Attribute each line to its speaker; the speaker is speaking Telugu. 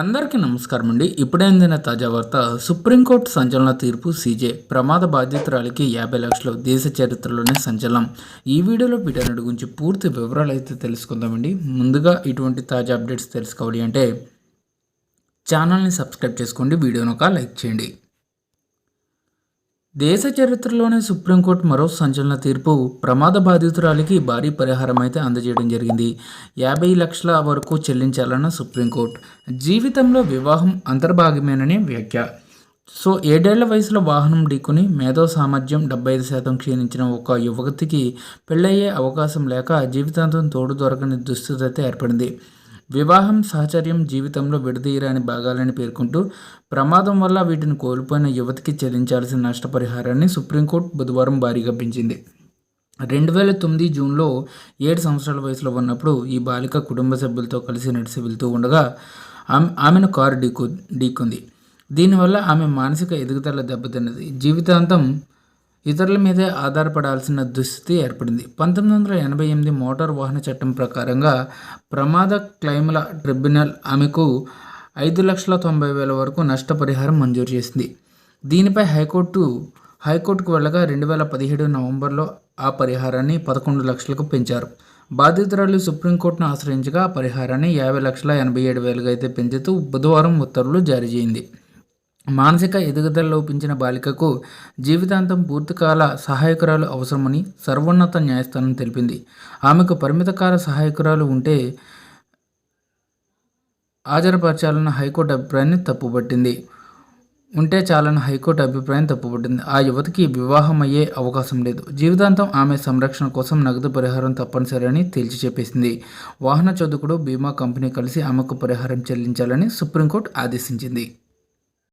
Speaker 1: అందరికీ నమస్కారం అండి. ఇప్పుడే అందిన తాజా వార్త సుప్రీంకోర్టు సంచలన తీర్పు సీజే ప్రమాద బాధితురాలికి యాభై లక్షలు దేశ చరిత్రలోనే సంచలనం. ఈ వీడియోలో వీటన్నిటి గురించి పూర్తి వివరాలు అయితే తెలుసుకుందామండి. ముందుగా ఇటువంటి తాజా అప్డేట్స్ తెలుసుకోవాలి అంటే ఛానల్ని సబ్స్క్రైబ్ చేసుకోండి వీడియోను ఒక లైక్ చేయండి. దేశ చరిత్రలోనే సుప్రీంకోర్టు మరో సంచలన తీర్పు ప్రమాద బాధితురాలికి భారీ పరిహారం అయితే అందజేయడం జరిగింది. యాభై లక్షల వరకు చెల్లించాలన్న సుప్రీంకోర్టు. జీవితంలో వివాహం అంతర్భాగమేనని వ్యాఖ్య. సో ఏడేళ్ళ వయసులో వాహనం ఢీకొని మేధో సామర్థ్యం డెబ్బై ఐదు శాతం క్షీణించిన ఒక యువతికి పెళ్ళయ్యే అవకాశం లేక జీవితాంతం తోడు దొరకని దుస్థితి అయితే ఏర్పడింది. వివాహం సహచర్యం జీవితంలో విడదీయరాని భాగాలని పేర్కొంటూ ప్రమాదం వల్ల వీటిని కోల్పోయిన యువతికి చెల్లించాల్సిన నష్టపరిహారాన్ని సుప్రీంకోర్టు బుధవారం భారీగా పెంచింది. రెండు వేల తొమ్మిది జూన్లో ఏడు సంవత్సరాల వయసులో ఉన్నప్పుడు ఈ బాలిక కుటుంబ సభ్యులతో కలిసి నడిచి వెళ్తూ ఉండగా ఆమె ఆమెను కారు ఢీకు ఢీకుంది. దీనివల్ల ఆమె మానసిక ఎదుగుదల దెబ్బతిన్నది. జీవితాంతం ఇతరుల మీదే ఆధారపడాల్సిన దుస్థితి ఏర్పడింది. పంతొమ్మిది వందల ఎనభై ఎనిమిది మోటార్ వాహన చట్టం ప్రకారంగా ప్రమాద క్లెయిముల ట్రిబ్యునల్ ఆమెకు ఐదు లక్షల తొంభై వేల వరకు నష్టపరిహారం మంజూరు చేసింది. దీనిపై హైకోర్టు హైకోర్టుకు వెళ్ళగా రెండు వేల పదిహేడు నవంబర్లో ఆ పరిహారాన్ని పదకొండు లక్షలకు పెంచారు. బాధితురాలు సుప్రీంకోర్టును ఆశ్రయించగా ఆ పరిహారాన్ని యాభై లక్షల ఎనభై ఏడు వేలుగా అయితే పెంచుతూ బుధవారం ఉత్తర్వులు జారీ చేయింది. మానసిక ఎదుగుదల లోపించిన బాలికకు జీవితాంతం పూర్తికాల సహాయకురాలు అవసరమని సర్వోన్నత న్యాయస్థానం తెలిపింది. ఆమెకు పరిమితకాల సహాయకురాలు ఉంటే హాజరుపరచాలన్న హైకోర్టు అభిప్రాయాన్ని తప్పుపట్టింది. ఉంటే చాలని హైకోర్టు అభిప్రాయం తప్పుపట్టింది. ఆ యువతికి వివాహం అయ్యే అవకాశం లేదు. జీవితాంతం ఆమె సంరక్షణ కోసం నగదు పరిహారం తప్పనిసరి అని తేల్చి చెప్పేసింది. వాహన చదువుకుడు బీమా కంపెనీ కలిసి ఆమెకు పరిహారం చెల్లించాలని సుప్రీంకోర్టు ఆదేశించింది.